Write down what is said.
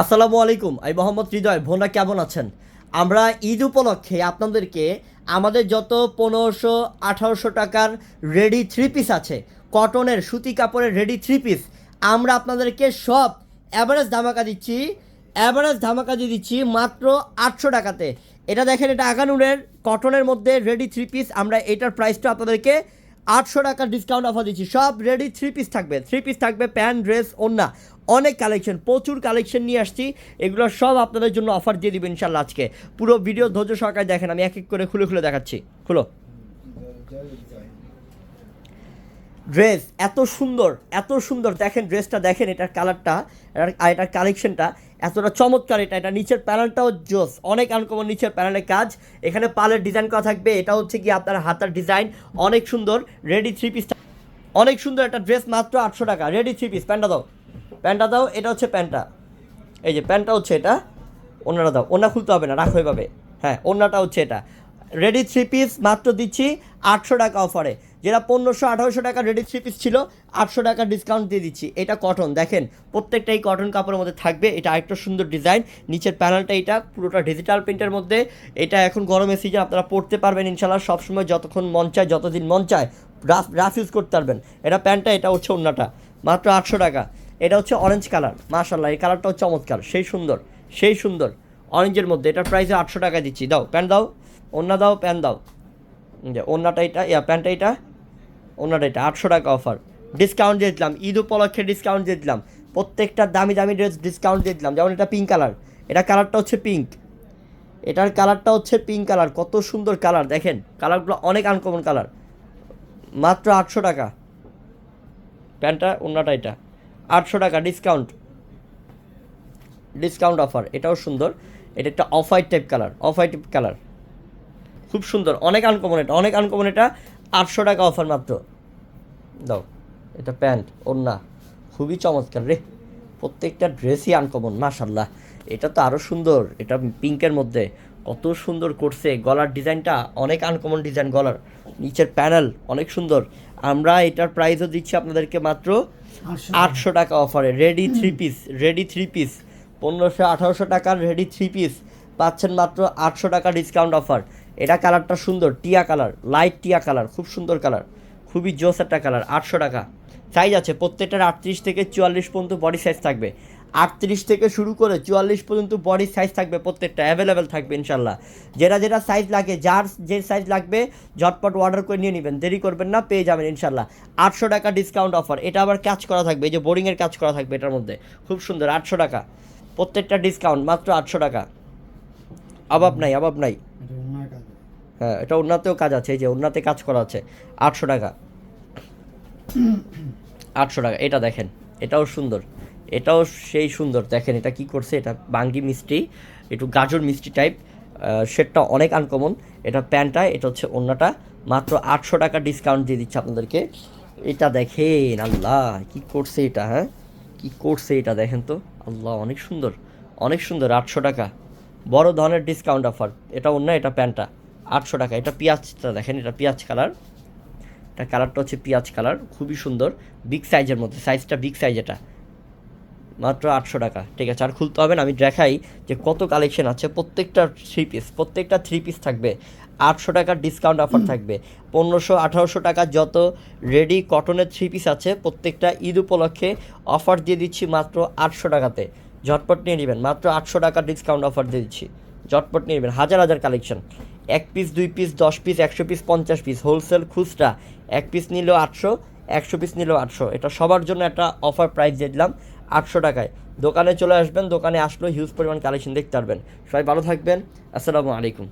আসসালামু আলাইকুম, আমি মোহাম্মদ হৃদয়। বোনরা কেমন আছেন? আমরা ঈদ উপলক্ষে আপনাদেরকে আমাদের যত পনেরোশো, আঠারোশো টাকার রেডি থ্রি পিস আছে কটনের সুতি কাপড়ের রেডি থ্রি পিস আমরা আপনাদেরকে সব অ্যাভারেজ ধামাকা দিচ্ছি অ্যাভারেজ ধামাকা দিয়ে দিচ্ছি মাত্র আটশো টাকাতে। এটা দেখেন, এটা আগানুরের কটনের মধ্যে রেডি থ্রি পিস আমরা এটার প্রাইসটা আপনাদেরকে আটশো টাকা ডিসকাউন্ট অফার দিচ্ছি সব রেডি থ্রি পিস থাকবে থ্রি পিস থাকবে প্যান্ট ড্রেস ওন্না অনেক কালেকশন প্রচুর কালেকশন নিয়ে আসছি এগুলো সব আপনাদের জন্য অফার দিয়ে দিবেন ইনশাল্লাহ আজকে পুরো ভিডিও ধৈর্য সহকারে দেখেন আমি এক এক করে খুলে খুলে দেখাচ্ছি খুলো ড্রেস এত সুন্দর এত সুন্দর। দেখেন ড্রেসটা দেখেন এটার কালারটা আর এটার কালেকশনটা এতটা চমৎকার এটা। এটা নিচের প্যানেলটাও জোস, অনেক আনকমন নিচের প্যানেলের কাজ। এখানে পালের ডিজাইন করা থাকবে, এটা হচ্ছে কি আপনার হাতার ডিজাইন অনেক সুন্দর রেডি থ্রি পিস অনেক সুন্দর একটা ড্রেস মাত্র আটশো টাকা রেডি থ্রি পিস প্যান্টটা দাও প্যান্টটা দাও, এটা হচ্ছে প্যান্টটা। এই যে প্যান্টটা হচ্ছে এটা ওনারা দাও, ওনা খুলতে হবে না, রাখো এভাবে। হ্যাঁ ওনাটা হচ্ছে এটা। রেডি থ্রি পিস মাত্র দিচ্ছি আটশো টাকা অফারে যেটা পনেরোশো, আঠারোশো টাকা রেডি থ্রি পিস ছিল, আটশো টাকা ডিসকাউন্ট দিয়ে দিচ্ছি। এটা কটন দেখেন, প্রত্যেকটাই কটন কাপড়ের মধ্যে থাকবে। এটা আরেকটা সুন্দর ডিজাইন নিচের প্যানেলটা এটা, পুরোটা ডিজিটাল প্রিন্টের মধ্যে। এটা এখন গরমের সিজন আপনারা পড়তে পারবেন ইনশাল্লাহ সবসময় যতক্ষণ মন চায়, যতদিন মন চায় রাফ রাফ ইউজ করতে পারবেন। এটা প্যান্টটা, এটা হচ্ছে অন্যটা মাত্র আটশো টাকা। এটা হচ্ছে অরেঞ্জ কালার মাশাল্লাহ এই কালারটাও চমৎকার। সেই সুন্দর সেই সুন্দর। অরেঞ্জের মধ্যে, এটার প্রাইসে আটশো টাকা দিচ্ছি। দাও, প্যান্ট দাও। অন্য দাও, প্যান্ট দাও। যে অন্যটা এটা, ইয়া, প্যান্টটা এটা। অন্যটা এটা আটশো টাকা অফার ডিসকাউন্ট দিয়ে দিলাম, ঈদ উপলক্ষে ডিসকাউন্ট দিয়ে দিলাম, প্রত্যেকটা দামি দামি ড্রেস ডিসকাউন্ট দিয়ে দিলাম। যেমন এটা পিঙ্ক কালার এটা কালারটা হচ্ছে পিঙ্ক এটার কালারটা হচ্ছে পিঙ্ক কালার কত সুন্দর কালার দেখেন কালারগুলো অনেক আনকমন কালার মাত্র আটশো টাকা। প্যান্টটা অন্যটা এটা। আটশো টাকা ডিসকাউন্ট ডিসকাউন্ট অফার এটাও সুন্দর। এটা একটা off white type colour off white type colour খুব সুন্দর, অনেক আনকমন এটা, অনেক আনকমন এটা, আটশো টাকা অফার মাত্র। দাও এটা প্যান্ট ওন্না খুবই চমৎকার রে। প্রত্যেকটা ড্রেসই আনকমন মাশাল্লাহ এটা তো আরও সুন্দর এটা পিঙ্কের মধ্যে। কত সুন্দর করছে গলার ডিজাইনটা অনেক আনকমন ডিজাইন গলার। নিচের প্যানেল অনেক সুন্দর। আমরা এটার প্রাইসও দিচ্ছি আপনাদেরকে মাত্র আটশো টাকা। অফারে ready three piece ready three piece পনেরোশো আঠারোশো টাকার রেডি থ্রি পিস পাচ্ছেন মাত্র আটশো টাকা ডিসকাউন্ট অফার এটা কালারটা সুন্দর টিয়া কালার লাইট টিয়া কালার খুব সুন্দর কালার খুবই জোস একটা কালার, আটশো টাকা। সাইজ আছে, প্রত্যেকটার আটত্রিশ থেকে চুয়াল্লিশ পর্যন্ত বডি সাইজ থাকবে। আটত্রিশ থেকে শুরু করে চুয়াল্লিশ পর্যন্ত বডি সাইজ থাকবে প্রত্যেকটা অ্যাভেলেবেল থাকবে ইনশাল্লাহ। যেটা যেটা সাইজ লাগে, যার যে সাইজ লাগবে, ঝটপট অর্ডার করে নিয়ে নেবেন। দেরি করবেন না, পেয়ে যাবেন ইনশাল্লাহ। আটশো টাকা ডিসকাউন্ট অফার এটা আবার কাজ করা থাকবে, এই যে বোরিংয়ের কাজ করা থাকবে এটার মধ্যে। খুব সুন্দর, আটশো টাকা। প্রত্যেকটা ডিসকাউন্ট মাত্র আটশো টাকা। অভাব নাই অভাব নাই। হ্যাঁ এটা উন্নতেও কাজ আছে, এই যে উন্নতে কাজ করা আছে, আটশো টাকা। আটশো টাকা, এটা দেখেন, এটাও সুন্দর, এটাও সেই সুন্দর, দেখেন এটা কি করছে, এটা বাঙ্গি মিষ্টি, একটু গাজর মিষ্টি টাইপ শেডটা অনেক আনকমন এটা প্যান্টটা, এটা হচ্ছে অন্যটা মাত্র আটশো টাকা ডিসকাউন্ট দিয়ে দিচ্ছে আপনাদেরকে। এটা দেখেন, আল্লাহ, কি করছে এটা হ্যাঁ? কি করছে এটা, দেখেন তো, আল্লাহ, অনেক সুন্দর অনেক সুন্দর, আটশো টাকা। বড় ধরনের ডিসকাউন্ট অফার এটা অন্য এটা প্যান্টটা। আটশো টাকা। এটা পেঁয়াজটা দেখেন এটা পেঁয়াজ কালার। এটা কালারটা হচ্ছে পেঁয়াজ কালার খুবই সুন্দর। বিগ সাইজের মধ্যে সাইজটা বিগ সাইজ এটা। মাত্র আটশো টাকা ঠিক আছে। আর খুলতে হবে না আমি দেখাই যে কত কালেকশন আছে। প্রত্যেকটা থ্রি পিস প্রত্যেকটা থ্রি পিস থাকবে। আটশো টাকার ডিসকাউন্ট অফার থাকবে। পনেরোশো আঠারোশো টাকার যত রেডি কটনের থ্রি পিস আছে প্রত্যেকটা ঈদ উপলক্ষে অফার দিয়ে দিচ্ছি মাত্র আটশো টাকাতে। ঝটপট নিয়ে নেবেন মাত্র আটশো টাকার ডিসকাউন্ট অফার দিয়ে দিচ্ছি। ঝটপট নিয়ে নেবেন হাজার হাজার কালেকশন এক পিস দুই পিস দশ পিস একশো পিস পঞ্চাশ পিস হোলসেল খুচরা, এক পিস নিলেও আটশো, একশো পিস নিলেও আটশো। এটা সবার জন্য একটা অফার প্রাইস দিয়ে দিলাম, আটশো টাকায়। দোকানে চলে আসবেন, দোকানে আসলেও হিউজ পরিমাণ কালেকশন দেখতে পারবেন। সবাই ভালো থাকবেন, আসসালামু আলাইকুম।